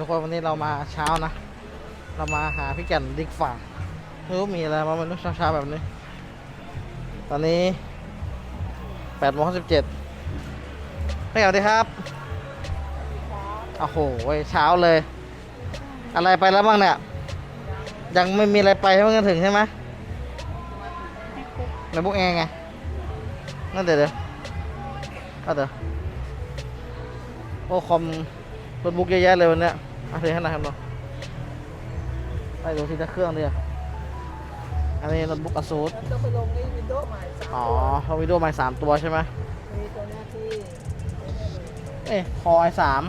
ทุกคนวันนี้เรามาเช้านะ เรามาหาพี่แก่นดิกฝากไม่รู้มีอะไรมาไม่รู้เช้าๆแบบนี้ ตอนนี้แปดโมงสิบเจ็ดพี่แก่นดีครับโอ้โหเช้าเลย อะไรไปแล้วบ้างเนี่ย ยังไม่มีอะไรไปให้มันถึงใช่ไหมในบุ๊กแอร์ไงนั่นเดี๋ยวเดี๋ยวเอาเดี๋ยวโอ้คอม โน้ตบุ๊กเยอะแยะเลยวันนี้อะเดี๋ยวให้นะครับเนาะไปดูทีละเครื่องดิอันนี้โน้ตบุ๊กอ s u s แล้วก็ไปลงในวินโดว์ใหม่สามอ๋อตัวเขาวิดีโอใหม่สามตัวใช่ไหมมีตัวเนี้ยที่เอ้คอไอสาม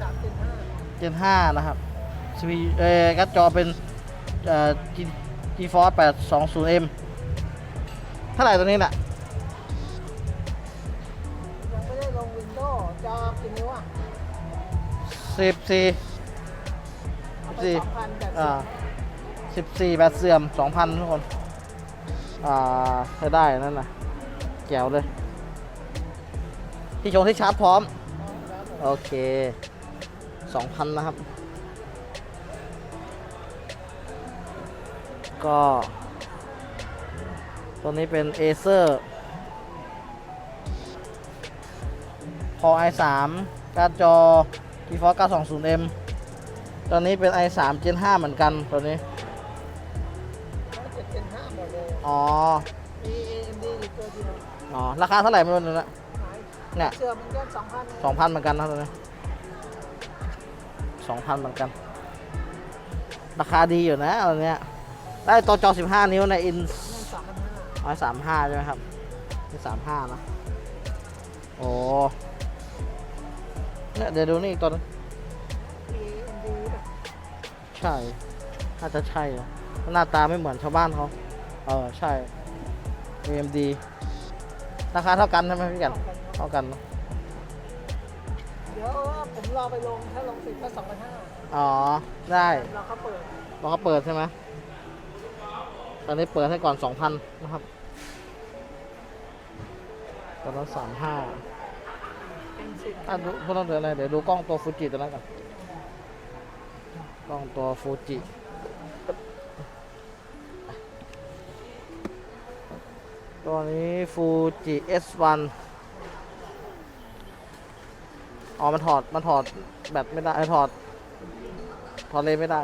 สามจุดห้าเจนห้านะครับสวีเอ่อการ์ดจอเป็นเอ่อ G GeForce 820M เท่าไหร่ตัวนี้น่ะ สิบสี่เอาไปสี่สองพันแบบอ่าสิบสี่แบตเสื่อมสองพันทุกคน อ่าใช้ได้นั่นน่ะแจ๋วเลย ที่ชงที่ชาร์จพร้อม โอเคสองพันนะครับ ก็ตัวนี้เป็น Acer Core i3 การ์ดจอ GeForce 920M ตัวนี้เป็น i3 Gen 5 เหมือนกันตัวนี้เจ็ดเป็นห้าหมดเลยอ๋อ มี AMD อยู่ตัวเดียวอ๋อ ราคาเท่าไหร่ไม่รู้นะ หายเนี่ยเสื้อมันก็สองพันสองพันเหมือนกันนะตัวนี้สองพันเหมือนกัน ราคาดีอยู่นะตัวเนี้ย ได้ตัวจอ 15 นิ้วใน In นั่นสามพันห้าร้อยสามห้าใช่ไหมครับนี่สามห้านะ โอ้ เนี่ยเดี๋ยวดูนี่อีกตัวนึง AMD แบบใช่น่าจะใช่นะหน้าตาไม่เหมือนชาวบ้านเขาเออใช่ AMD ราคาเท่ากันใช่ไหมพี่กัน เท่ากันครับเท่ากันเนอะเดี๋ยวผมรอไปลง ถ้าลงสิบก็สองพันห้าอ๋อ ได้เราเขาเปิดเราก็เปิดใช่ไหมตอนนี้เปิดให้ก่อน2,000นะครับตอนนั้น35เป็นสิบ อะดูพวกเราเดินอะไร เดี๋ยวดูกล้องตัวฟูจิตัวนั้นก่อนกล้องตัวฟูจิตัวนี้ฟูจิ S1 อ๋อ มันถอด มันถอดแบตไม่ได้เอ้ยถอด ถอดเลนไม่ได้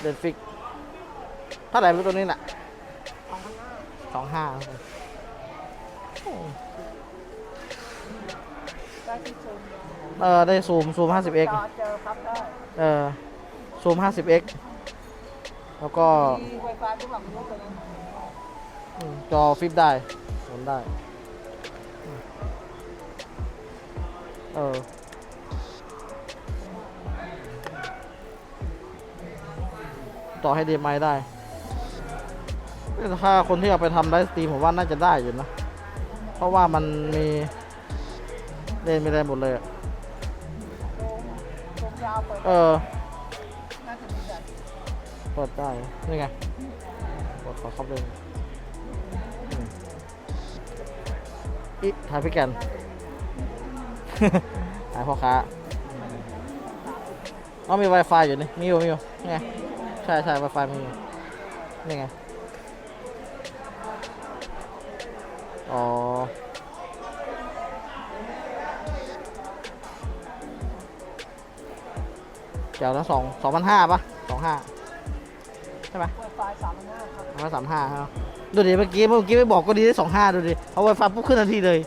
เลนฟิกเท่าไหร่ไม่รู้ตัวนี้น่ะสองห้าสองห้า ได้ที่ชมเออได้ซูมซูม 50x จอเจอพับได้เออซูม 50x แล้วก็มีไวไฟทุกหลังรู้เลยนะอืมจอฟลิปได้หมุนได้อืมเออต่อให้ดีไมได้แต่ถ้าคนที่เอาไปทำไลฟ์สตรีมผมว่าน่าจะได้อยู่นะ เพราะว่ามันมี เล่นไม่ได้หมดเลยอะชมยาวเปิดเออน่าจะมีแบบเปิดได้นี่ไงกดขอเข้าเลยอืมอิถ่ายพี่แกน ถ่ายพ่อค้าอ๋อมี Wi-Fi อยู่นี่มีอยู่มีอยู่นี่ไงใช่ใช่ Wi-Fi มีอยู่นี่ไงอ๋อ ดี๋ยวนะสองสองพันห้าปะสองห้าใช่ไหมไวไฟสามพันห้าครับสองพันสามห้าครับดูดิเมื่อกี้เมื่อกี้ไม่บอกก็ดีได้สองห้าดูดิเอาไวไฟปุ๊บขึ้นทันทีเลย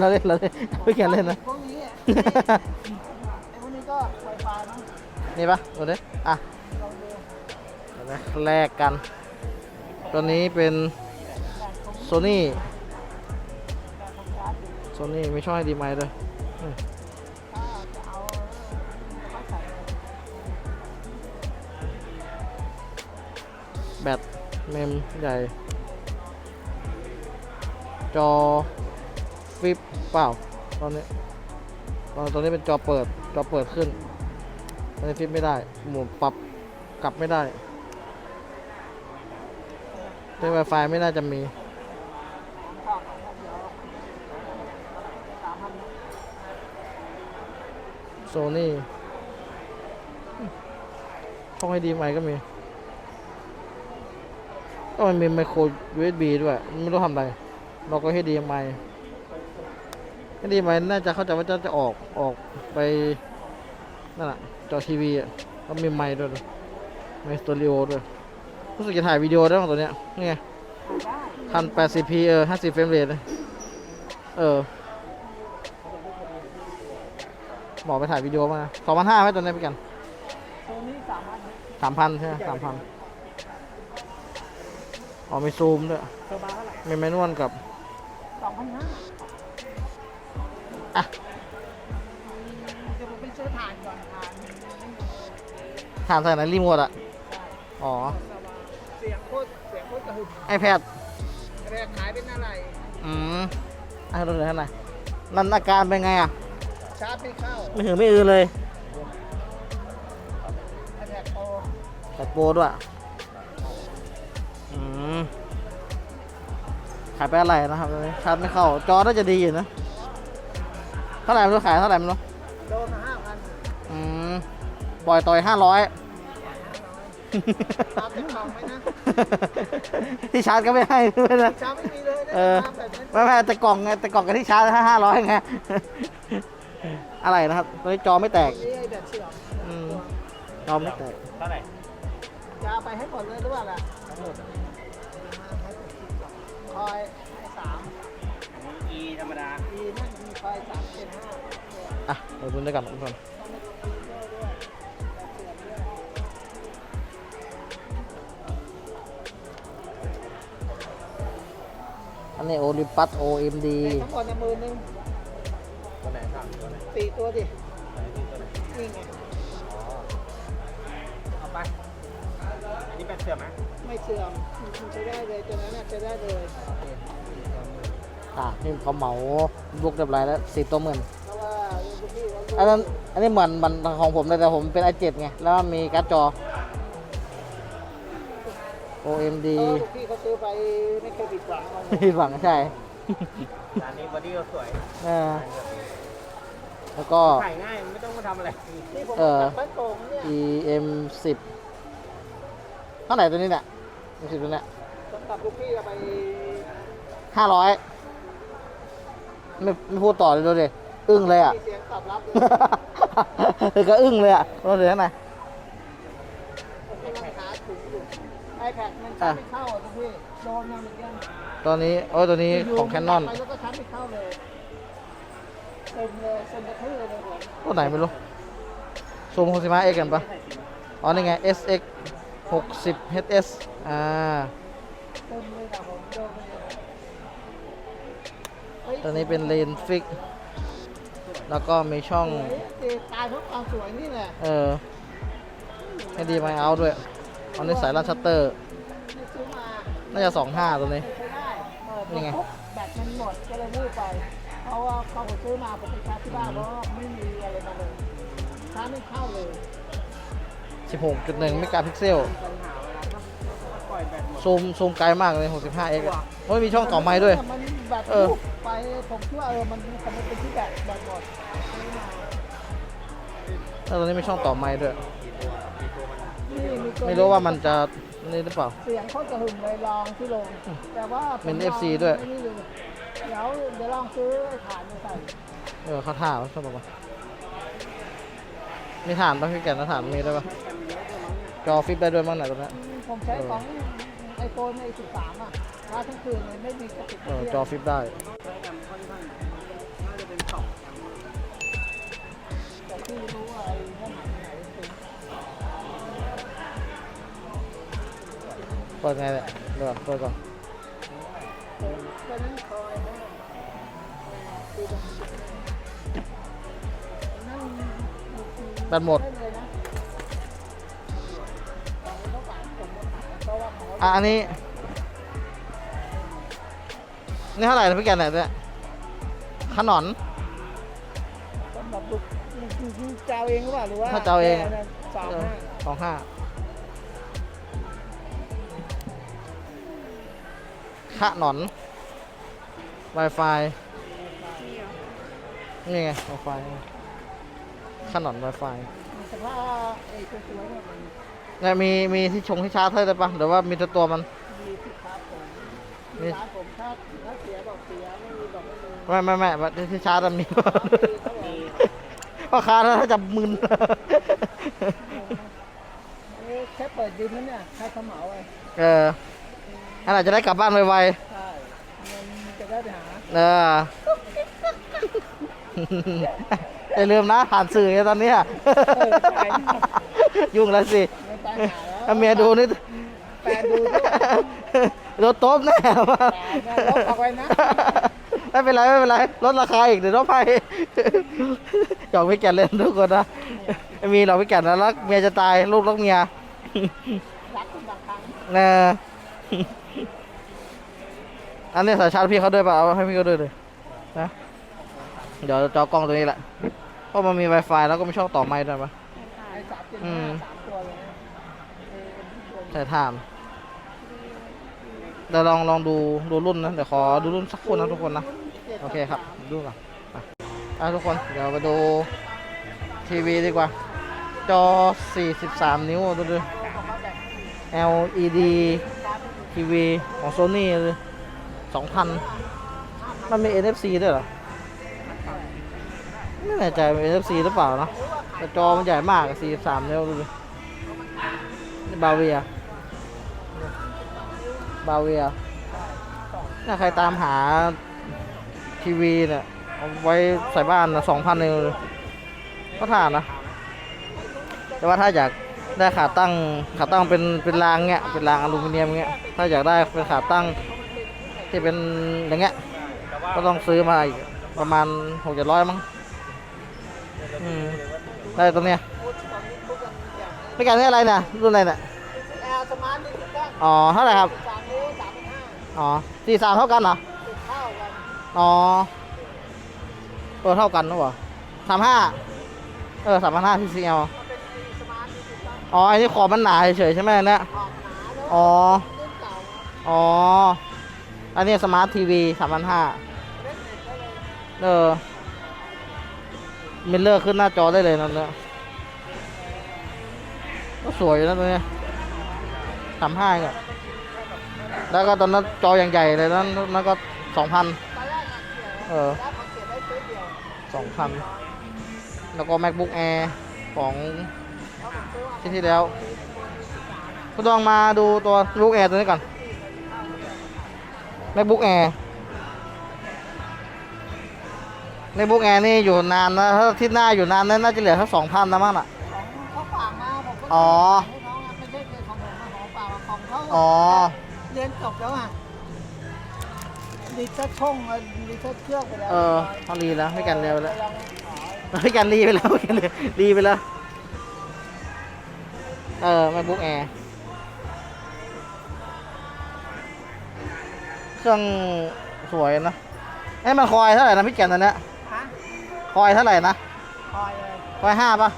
เราเล่นเราเล่นไม่เขียนเล่นนะพวกนี้ไอ้พวกนี้ก็ไวไฟมั้งนี่ปะดูดิอะลองดูเดี๋ยวนะแลกกัน ตัวนี้เป็นแบบของโซนี่แบบของชาร์จอยู่โซนี่ไม่ช่องให้ดีไหมด้วย แบตเมมใหญ่ จอฟิปเปล่า ตอนนี้ตอนตอนนี้เป็นจอเปิด จอเปิดขึ้น ตอนนี้ฟิปไม่ได้ หมุนปรับกลับไม่ได้ใช้ Wi-Fi ไม่น่าจะมีโซนี่ช่องให้ดีไหมก็มี ก็มันมีไมโคร USB ด้วย ไม่รู้ทำอะไร เราก็ให้ดีไหมให้ดีไหมน่าจะเข้าใจว่าจะจะออกออกไปนั่นแหละจอทีวีอะก็มีไมค์ด้วยนะไมค์สตูดิโอด้วยรู้สึกจะถ่ายวิดีโอได้ของตัวเนี้ยนี่ไงได้พันแปดสิบพีเออห้าสิบเฟรมเรทเลยเออบอกไปถ่ายวิดีโอมาสองพันห้าไหมตัวเนี้ยพี่กันตัวนี้สามพันสามพันใช่ไหมสามพัน อ๋อมีซูมด้วยเทอร์บาเท่าไหร่มีแมนนวลกับสองพันห้าอะเดี๋ยวผมไปซื้อถ่านก่อนถ่านถามใส่ไหนรีโมทอะ อ๋อ เสียงโคตรเสียงโคตรกระหึ่ม iPad แรกขายเป็นอะไร อืมอะดูหน่อยข้างในนั่นอาการเป็นไงอะ ชาร์จไม่เข้าไม่หือไม่อือเลยแอทแทกโปรแต่โปรด้วยายไปอะไรนะครับตอนนี้ชาร์จไม่เข้า จอน่าจะดีอยู่นะ เท่าไหร่ไม่รู้ขายเท่าไหร่ไม่รู้โดนมาห้าพันอืมปล่อยต่อยห้าร้อยตามเป็นกล่องไหมนะที่ชาร์จก็ไม่ให้ด้วยนะ ชาร์จไม่มีเลยนะเออ ตามแบบนั้นไม่ไม่แต่กล่องไงแต่กล่องกับที่ชาร์จห้าร้อยไง อะไรนะครับตอนนี้จอไม่แตก นี่ไอ้แบบเชื่อมอืม จอไม่แตก เท่าไหร่จะเอาไปให้หมดเลยหรือเปล่าล่ะทั้งหมดค อยให้สามอันนี้ E ธรรมดาดีนั่นมีคอยสามเจ็ดห้าอะเราดูด้วยกันทุกคนอันนี้โอลิปัส OMD ในทั้งหมดในมือนึงตัวไหนสามตัวไหนสี่ตัวดิไหนนี่ตัวไหนนี่ไงอ๋อเอาไป อันนี้แบตเสื่อมไหมไม่เสื่อมมันใช้ได้เลยตัวนั้นน่ะใช้ได้เลยโอเคสี่ตัวหมื่นอะนี่เขาเหมาบุกเรียบร้อยแล้วสี่ตัวหมื่นเพราะว่าลูกพี่เขาอันนั้นอันนี้เหมือนมันของผมเลยแต่ผมเป็น i7 ไง แล้วมีการ์ดจอ OMD เออลูกพี่เขาซื้อไปไม่เคยผิดหวังเอาผิดหวังใช่ร้านนี้บอดี้ก็สวยเออแล้วก็ ถ่ายง่ายไม่ต้องมาทำอะไรนี่ผมเออ ตัดไม้โป่งเนี่ย EM สิบ เท่าไหร่ตัวนี้เนี่ยสิบตัวเนี้ยสำหรับลูกพี่เอาไปห้าร้อยไม่ไม่พูดต่อเลยดูดิอึ้งเลยอะ มี เสียงตอบรับเลยเออก็อึ้งเลยอะเราเดี๋ยวไหนผมกำลังหาถุงอยู่ไอแพดมันชาร์จไม่เข้าอะลูกพี่โดนมาเหมือนกันตอนนี้โอ้ยตัวนี้ของแคนนอนไปแล้วก็ชาร์จไม่เข้าเลยเต็มเลยเซ็นกระทือเลยผมตัวไหนไม่รู้ซูม65 X กันปะอ๋อนี่ไง SX 60 HS อ่าเต็มเลยนะผมโดนไปเลยฮ้ยตัวนี้เป็นเลนฟิก แล้วก็มีช่องสวยตีตายเพราะความสวยนี่แหละ เออให้ดีไมเอาด้วยอันนี้สายรัดชัตเตอร์ไม่ซื้อมาน่าจะ 25 ตัวนี้ใช้ได้เปิดนี่ไงปุ๊บแบตมันหมดก็เลยวูบไป เพราะว่าพอผมซื้อมาผมไปชาร์จที่บ้านเพราะว่าไม่มีอะไรมาเลยชาร์จไม่เข้าเลย 16.1 เมกะพิกเซลปัญหาเวลาถ้าปล่อยแบตหมดซูมซูมไกลมากเลย 65 X อะโอ้ยมีช่องต่อไม้ด้วย มันแบตเออวูบไปผมคิดว่าเออมันคงเป็นที่แบตแบตหมดซื้อมาแล้วตัวนี้มีช่องต่อไม้ด้วย นี่มีตัวไม่รู้ว่ามันจะนี่หรือเปล่า เสียงโคตรกระหึ่มเลยลองที่ลง แต่ว่าผเป็นลอง FC ด้วยไม่นี่เลยเดี๋ยวเดี๋ยวลองซื้อฐานมาใส่เออเขาถ่ายชอบบอกว่ามีฐานปะพี่แก่นแล้วฐานมีได้ปะ จอฟิปได้ด้วยมั้งไหนยตัวนี้ผมใช้ของไอโฟนไอสิบสามอะชาร์จทั้งคืนเลยไม่มีกระติกเออจอฟิปได้ใช้แอมค่อนข้างน่าจะเป็นสองแอมแต่ที่รู้ว่าไอ้นั่นหายไปไหนจริงเปิดไงเนี่ยเดี๋ยวก่อนเปิดก่อนๆตอนนั้นคอยนะคือแบบนั่ง แบตหมดเล่นเลย อะอันนี้ นี่เท่าไหร่นะพี่แก่นเนี่ยขนอนสำหรับลูกเจ้าเองหรือเปล่าหรือว่าถ้าเจ้าเองอะแค่นั้นสามห้าสองห้าขะหนอน Wi-Fi นี่ไง Wi-Fi ขนอน Wi-Fi สภาพไอ้สวยๆเนี่ยมัน เนี่ยมีมีที่ชงที่ชาร์จให้ได้ปะหรือว่ามีแต่ตัวมัน มีสิครับผมมีร้านผมถ้าถ้าเสียบอกเสียไม่มีบอกไม่มีไม่ไม่ไม่ที่ที่ชาร์จมันมีมีเขาบอกพ่อค้าถ้าจะมึน อันนี้แค่เปิดยืมนั่นเนี่ยแค่เขาเหมาไว้เอออันอาจจะได้กลับบ้านไวใช่เงินจะได้ไปหาๆเออ อย่าลืมนะผ่านสื่อเนี่ยตอนเนี้ย ยุ่งแล้วสิ เงินไปหาแล้วถ้าเมียดูนี่แฟนดูด้วยโดนตบแน่ว่าแต่เนี่ยลบเอาไว้นะ ไม่เป็นไรไม่เป็นไรลดราคาอีกเดี๋ยวต้องไปหยอกพี่แก่นเล่นทุกคนนะไม่มีหรอกพี่แก่นนะรักเมียจะตายลูกรักเมียรักคุณบางครั้งเอออันนี้สายชาร์จพี่เขาด้วยเปล่าเอาให้พี่เขาด้วยเลยนะเดี๋ยวจอกล้องตัวนี้แหละเพราะมันมี Wi-Fi แล้วก็ไม่ชอบต่อไม้ด้วยปะไอ้สาม อเป็นตัวใส่ถ่านเดี๋ยวลองลองดูดูรุ่นนะเดี๋ยวขอดูรุ่นสักคนนะทุกคนนะโอเคครับดูก่อนอะอะทุกคนเดี๋ยวไปดูทีวีดีกว่า จอ 43 นิ้วดูดู LED ทีวีของ Sony เลย2,000 มันมี NFC ด้วยเหรอ ไม่แน่ใจมี NFC หรือเปล่านะแต่จอมันใหญ่มาก43นิ้วดูดินี่บาเวีย บาเวียถ้าใครตามหาทีวีเนี่ยเอาไว้ใส่บ้านนะสองพันเองก็ถ่านนะ แต่ว่าถ้าอยากได้ขาตั้งขาตั้งเป็นเป็นรางเงี้ยเป็นรางอลูมิเนียมเงี้ยถ้าอยากได้เป็นขาตั้งที่เป็นอย่างเงี้ยก็ต้องซื้อมาอีกประมาณหกเจ็ดร้อยมั้งอืมได้ตัวเนี้ยไม่กันนี่อะไรเนี่ยรุ่นอะไรเนี่ยแอร์สมาร์ทนี่ถูกต้องอ๋อเท่าไหร่ครับ อ๋อสี่สามเท่ากันเหรอเข้ากันอ๋อเออเท่ากันนะวะสามห้าเออสามพันห้า TCL มันเป็นสมาร์ทนี่ถูกต้องอ๋ออันนี้ขอบมันหนาเฉยๆใช่ไหมเนี่ยอ๋ออ๋ออันนี้สมาร์ททีวีสามพันห้าเออมิเลอร์ขึ้นหน้าจอได้เลยนั่นเนี่ยก็สวยอยู่นะตัวเนี้ยสามห้าเนี่ย แล้วก็ตอนนั้นจออย่างใหญ่เลยนั้นนั่นก็สองพันตอนแรกอะเสียเออแล้วผมเสียได้ซื้อเดียวสองพันแล้วก็ macbook air ของเพราะผมซื้อมาที่ที่แล้วคุณลองมาดูตัว MacBook Air ตัวนี้ก่อน MacBook Air MacBook Air นี่อยู่นานนะถ้าอาที่หน้าอยู่นานน่าจะเหลือสักสองพันนะมั้งน่ะของเขาฝากมาผมก็อ๋อให้น้องอะไม่ใช่เกิดของผมนะของฝากมาของเขาอ๋อ เรียนจบแล้วอะดีเซ็ตช่องอะดีเซ็ตเครื่องไปแล้วเออเขารีแล้วไม่กันเร็วแล้วกำลังขายไม่กันรีไปแล้วไม่กันเลยรีไปแล้ว เออ MacBook Air เครื่องสวยนะเอ้ยมันคอยเท่าไหร่นะพี่แก่นตัวเนี้ยฮะคอยเท่าไหร่นะคอยเลยคอยห้าปะ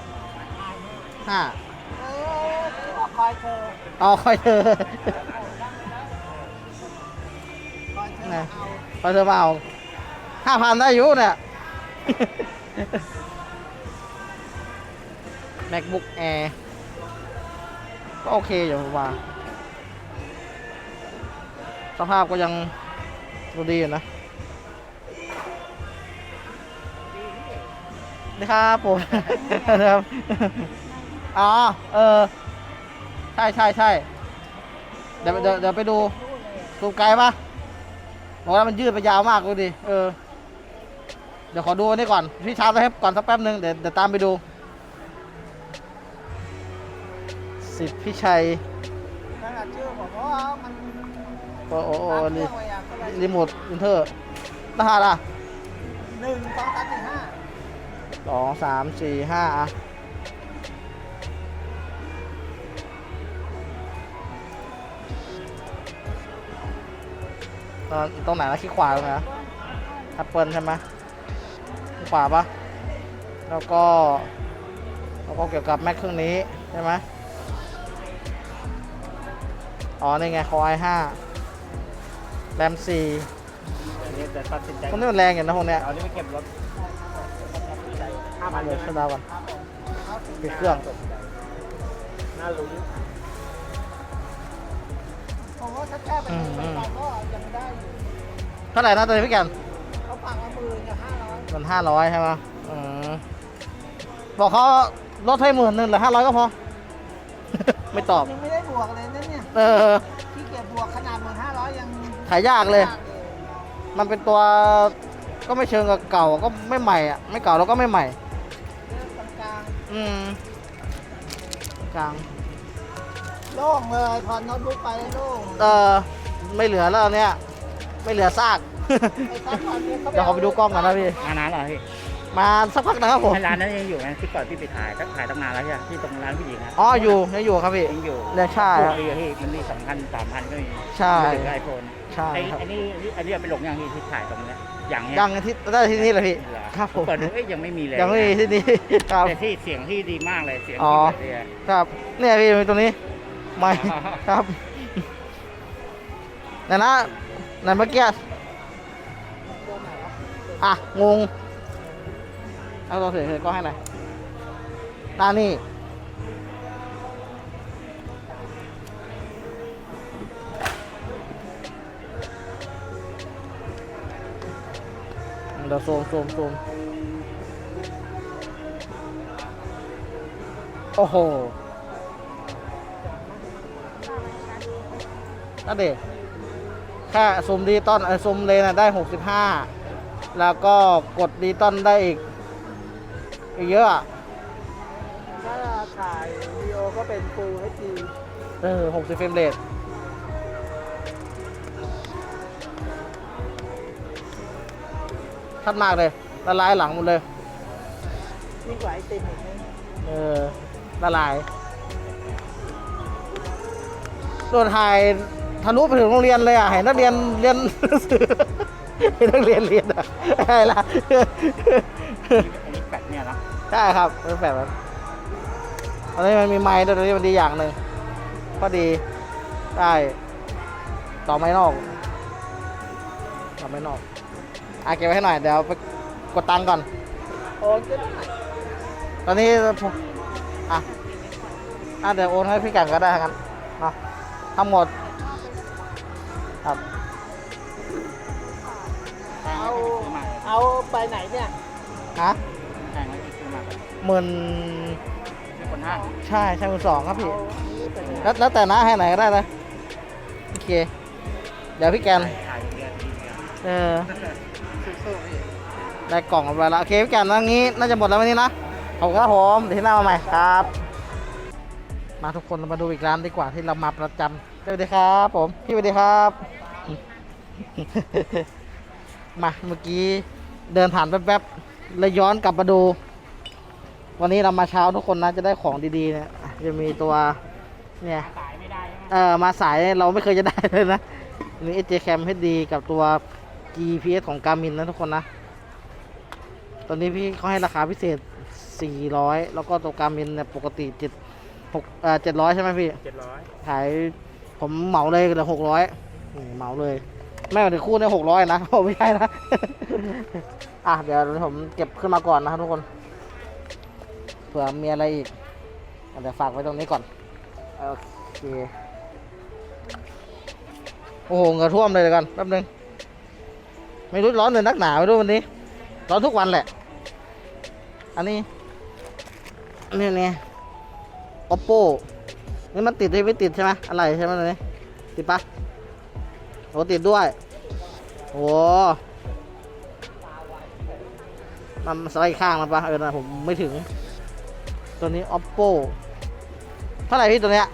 คอยห้าเออคิดว่าคอยเธออ๋อคอยเธอ นะเอาคอยเธอมาเอาห้าพันได้อยู่เนี่ย MacBook Air ก็โอเคอยู่ผมว่าสภาพก็ยังดูดีอยู่นะดีครับผมนะครับ อ๋อ เออ ใช่ใช่ใช่เดี๋ยวเดี๋ยวเดี๋ยวไปดูสูบไกลปะ บอกว่ามันยืดไปยาวมากดูดิเออ เดี๋ยวขอดูอันนี้ก่อนพี่ชาร์จไว้ให้ก่อนสักแป๊บนึงเดี๋ยวเดี๋ยวตามไปดูสิทธิพิชัยนั่นแหละชื่อผมเพราะว่ามันโอ้โอ้โอ้ตามเครีรื่องไว้อะก็เลยรีโมทอินเทอร์รหัสอะหนึ่งสองสามสี่ห้าสองสามสี่ห้าอะ ตอนตรงไหนนะขี้ขวาตรงไหนนะแอปเปิลใช่ไหมขี้ขวาปะแล้วก็แล้วก็เกี่ยวกับแม็กเครื่องนี้ใช่ไหมอ๋อนี่ไงคอ i5 แรม4อันนี้จะตัดสินใจพวกนี้มันแรงอยู่นะพวกเนี้ยเอานี่ไปเก็บรถห้าพันเดี๋ยวใช่ชไหมดาวก่อนปิดเครื่องน่ารู้ ผมว่าถ้าแค่ไปดูไปก่อนก็ยังได้อยู่เท่าไหร่นะตอนนี้พี่แกันเขาฝากมาหมื่นกับห้าร้อยมันห้าร้อยใช่ไหมอืมบอกเขาลดให้หมื่นหนึ่งหรือห้าร้อยก็พอ ไม่ตอบ ยังไม่ได้บวกเลยนั่นเนี่ยเออ ที่เก็บบวกขนาดหมื่นห้าร้อยยังขายยากเลย มันเป็นตัวก็ไม่เชิงกับเก่าก็ไม่ใหม่อะ ไม่เก่าแล้วก็ไม่ใหม่ เรื่องกลางอืมกลางๆ โล่งเลยพอโน้ตบุ๊กไปแล้วโล่งเออไม่เหลือแล้วเนี่ยไม่เหลือซาก ไอ้ซัพพอร์ตเนี่ยเขาเดี๋ยวขอไปดูกล้องก่อนนะพี่ มานานเหรอพี่มาสักพักนะครับผม ให้ร้านนั้นยังอยู่ไหมที่ก่อนพี่ไปถ่ายตั้งถ่ายตั้งนานแล้วใช่ไหมที่ตรงร้านผู้หญิงนะอ๋ออยู่ยังอยู่ครับพี่ ยังอยู่เนี่ยใช่ถูครักบดีอะพี่มันมีสองพันสามพันก็มีใช่ ถึงไอโฟนใช่ไอ้ครับอันนี้อันนี้เอาไปลงยังพี่ที่ถ่ายตรงเนี้ยอย่างเนี้ยยังที่ได้ที่นี่เลยพี่ เหรอครับผม เปิดดูเอ้ยยังไม่มีเลยยังไม่มีที่นี่ ครับ แต่ที่เสียงที่ดีมากเลยเสียงอ๋อที่แบบเนี่ยครับเนี่ยพี่มีตัวนี้ ไม่ครับไหนนะไหนเมื่อกี้อะ งง เอาตัวเสียงก็ให้หน่อยหน้านี่เดี๋ยวซูมซูมซูมโอ้โห นั่นเด็กแค่ซูมดิจิตอลไอ้ซูมเลนอะได้ 65 แล้วก็กดดิจิตอลได้อีกอีกเยอะอะถ้าถ่ายวิดีโอก็เป็น Full HD เออ60เฟรมเรทชัดมากเลยละลายหลังหมดเลยยิ่งกว่าไอติมอีกนะเออละลายส่วนถ่าย ทะลุไปถึงโรงเรียนเลยอะเห็นนักเรียนเรียนหนังสือเห็นนักเรียนเรียนอะใช่ละอันนี้แปดเนี่ยนะใช่ครับเป็นแบบนั้นอันนี้มันมีไม้ด้วยตัวนี้มันดีอย่างหนึ่งก็ดีได้ต่อไม้นอกต่อไม้นอกอะเก็บไว้ให้หน่อยเดี๋ยวไปกดตังค์ก่อนโอนก็ได้ตอนนี้ผมอะอะเดี๋ยวโอนให้พี่แกันก็ได้ครับเนาะทั้งหมด เอาเอาไปไหนเนี่ยฮะแพงไหมพี่ซื้อมาหมื่นซื้อคนห้างใช่ใช่หมื่นสองครับพี่เอาอันนี้ไปไหนแล้วแล้วแต่นะให้ไหนก็ได้นะโอเค เดี๋ยวพี่แกนถ่ายเดือนทีเดียวเออสู้ๆพี่ได้กล่องไปแล้วโอเคพี่แกนแล้วงี้น่าจะหมดแล้ววันนี้นะขอบคุณครับผมเดี๋ยวที่หน้ามาใหม่ครับ มาทุกคนมาดูอีกร้านดีกว่าที่เรามาประจำสวัสดีครับ ผมพี่สวัสดีครับ มาเมื่อกี้เดินผ่านแป๊บๆเลยย้อนกลับมาดู วันนี้เรามาเช้าทุกคนนะจะได้ของดีๆเนี่ยอะจะมีตัวเนี่ยสายไม่ได้ใช่ไหมเออมาสายเราไม่เคยจะได้เลยนะมี SJ Cam HD กับตัว GPS ของ Garmin นะทุกคนนะ ตอนนี้พี่เขาให้ราคาพิเศษ 400 แล้วก็ตัว Garmin เนี่ยปกติ7 6เอ่อ700 ใช่ไหมพี่เจ็ดร้อยขายผมเหมาเลยเหลือ600นี่เหมาเลย ไม่เอาถึงคู่เนี่ย600นะผมไม่ใช่นะ อะ เดี๋ยวผมเก็บขึ้นมาก่อนนะครับทุกคน เผื่อมีอะไรอีกอะเดี๋ยวฝากไว้ตรงนี้ก่อน โอเค โอ้โหเงือท่วมเลยเดี๋ยวกันแป๊บนึง ไม่รู้ร้อนเลยนักหนาไม่รู้วันนี้ ร้อนทุกวันแหละ อันนี้นี่เนี่ย oppo นี่มันติดหรือไม่ติดใช่ไหมอะไรใช่ไหมตัวนี้ติดปะ โอติดด้วย โอ้มันสไลด์ข้างแล้วปะเออนะผมไม่ถึง ตัวนี้ oppo เท่าไหร่พี่ตัวเนี้ย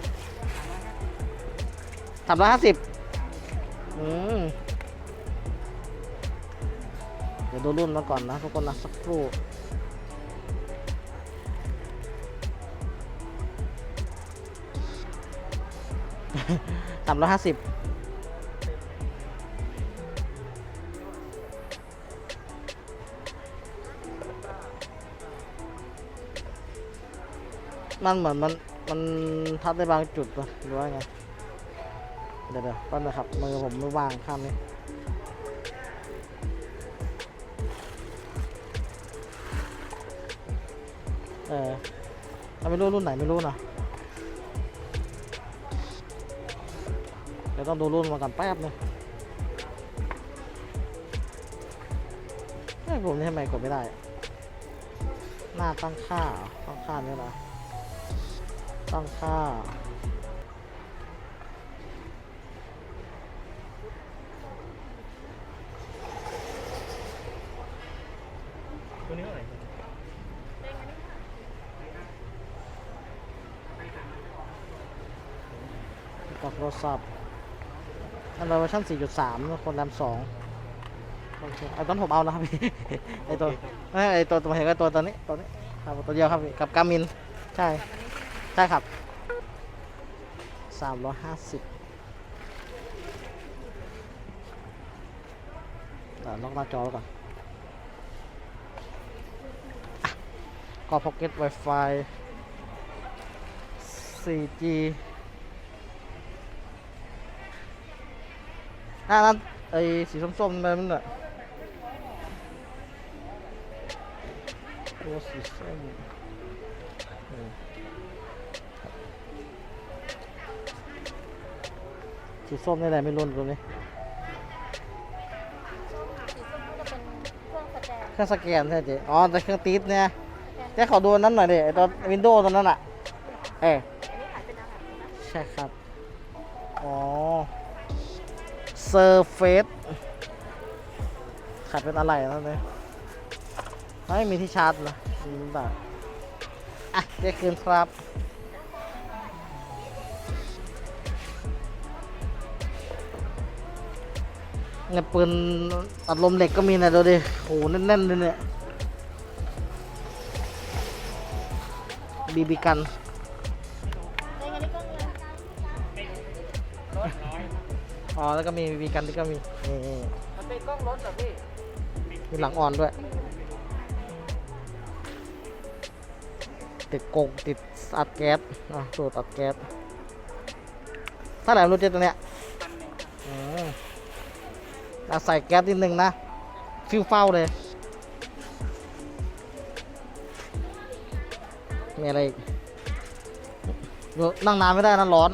สามร้อยห้าสิบอืมเดี๋ยวดูรุ่นมาก่อนนะทุกคนนะสักครู่สามร้อยห้าสิบ มันเหมือนมันมันทัดได้บางจุดปะหรือว่าไง เดี๋ยวเดี๋ยวแป๊บนะครับ มือผมไม่ว่างข้างนี้เออเราไม่รู้รุ่นไหนไม่รู้นะเดี๋ยวต้องดูรุ่นมากันแป๊บนึงไอ้ยผมนี่ทำไมกดไม่ได้ หน้าตั้งค่าตั้งค่านี่นะ ตั้งค่า ตัวนี้เท่าไหร่กับโทรศัพท์อันดับเวอร์ชัน4.3 คนแรม2โอเคไอ้ต้นผมเอานะครับพี่ไอ้ตัวไม่ไอ้ตัวตัวเห็นก็ตัวตัวนี้ตัวนี้ครับตัวเดียวครับพี่กับกามิน ใช่ ใช่ครับ 350เดี๋ยวล็อกหน้าจอไว้ก่อนอะก็ Pocket Wi-Fi 4G อ่านั้นไอ้สีส้มๆมันมันน่ะตัวสีส้ม สีส้มนี่แหละไม่รุ่นตัวนี้สีส้มก็จะเป็นเครื่องสแกนเครื่องสแกนใช่เจ๊อ๋อแต่เครื่องตีดเนี่ยเจ๊ขอดูอันนั้นหน่อยดิไอ้ตัววินโดว์ตัวนั้นอะ เอออันนี้ขายเป็นอาหารนะใช่ครับ อ๋อเซอร์เฟสขายเป็นอะไรนั่นเลยไม่มีที่ชาร์จนะอืมแบบอะเรียกคืนครับ เนี่ยปืนอัดลมเหล็กก็มีนะดูดิโหแน่นๆเลยเนี่ยบีบีกันอ๋อแล้วก็มีบีกันที่ก็มีนี่มันเป็นกล้องรถเหรอพี่มีหลังอ่อนด้วย ติดกงติดอัดแก๊สอะสูตรอัดแก๊สถ้าไหนรู้เจ๊ตัวเนี้ย อะใส่แก๊สนิดนึงนะ ฟิวเฝ้าเลย มีอะไรอีกนั่งนานไม่ได้นะร้อน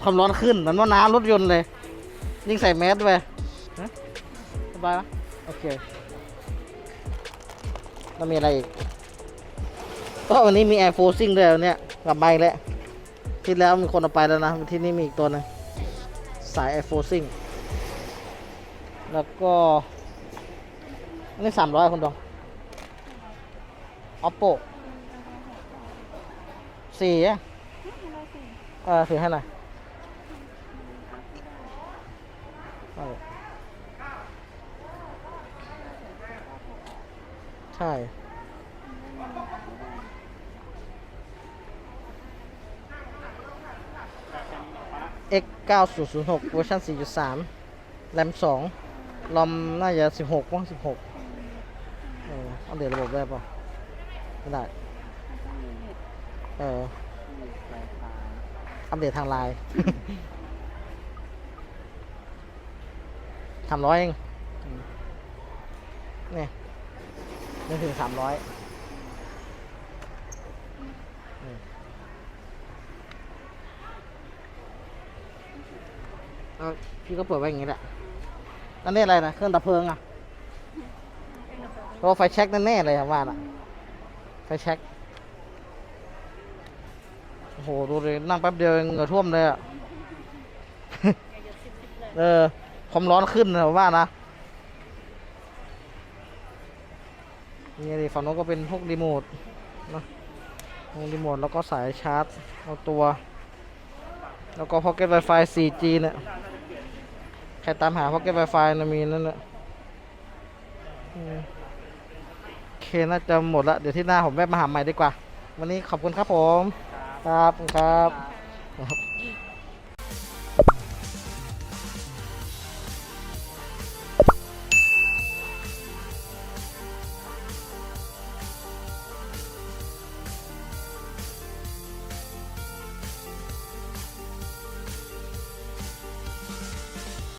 ความร้อนขึ้นเหมือนว่าน้ำรถยนต์เลย ยิ่งใส่แมสด้วยฮะสบายปะโอเค แล้วมีอะไรอีกก็วันนี้มีแอร์โฟซิ่งด้วยวันเนี่ยกลับไปแล้วที่แล้วมีคนเอาไปแล้วนะ ที่นี่มีอีกตัวหนึงสายแอร์โฟซิ่ง แล้วก็อันนี้สามร้อยคนดอง oppo สี่อะเออถือให้หน่อยเอาใช่ X 9006เวอร์ชัน4.3แรม2 ลอมน่าจะ16ว่าง16เอออัปเดตระบบได้ป่ะไม่ได้ เออ อัปเดตทางไลน์สามร้อยเองเนี่ยไม่ถึงสามร้อยเอาพี่ก็เปิดไว้อย่างนี้แหละ อันนี้อะไรนะเครื่องดับเพลิงอะเพราะว่าไฟแช็กแน่ๆเลยครับว่าน่ะไฟแช็กโอ้โหดูเลยนั่งแป๊บเดียวเหงื่อท่วมเลยอะเออความร้อนขึ้นนะผมว่านะนี่ดิฝั่งโน้นก็เป็นพวกรีโมทนะพวกรีโมทแล้วก็สายชาร์จเอาตัว แล้วก็ Pocket Wi-Fi 4G เนี่ย ใครตามหาพ็อกเก็ตไวไฟนะมีนั่นแหละโอเคน่าจะหมดละเดี๋ยวที่หน้าผมแวะมาหาใหม่ดีกว่า วันนี้ขอบคุณครับผม ครับคุณครับครับ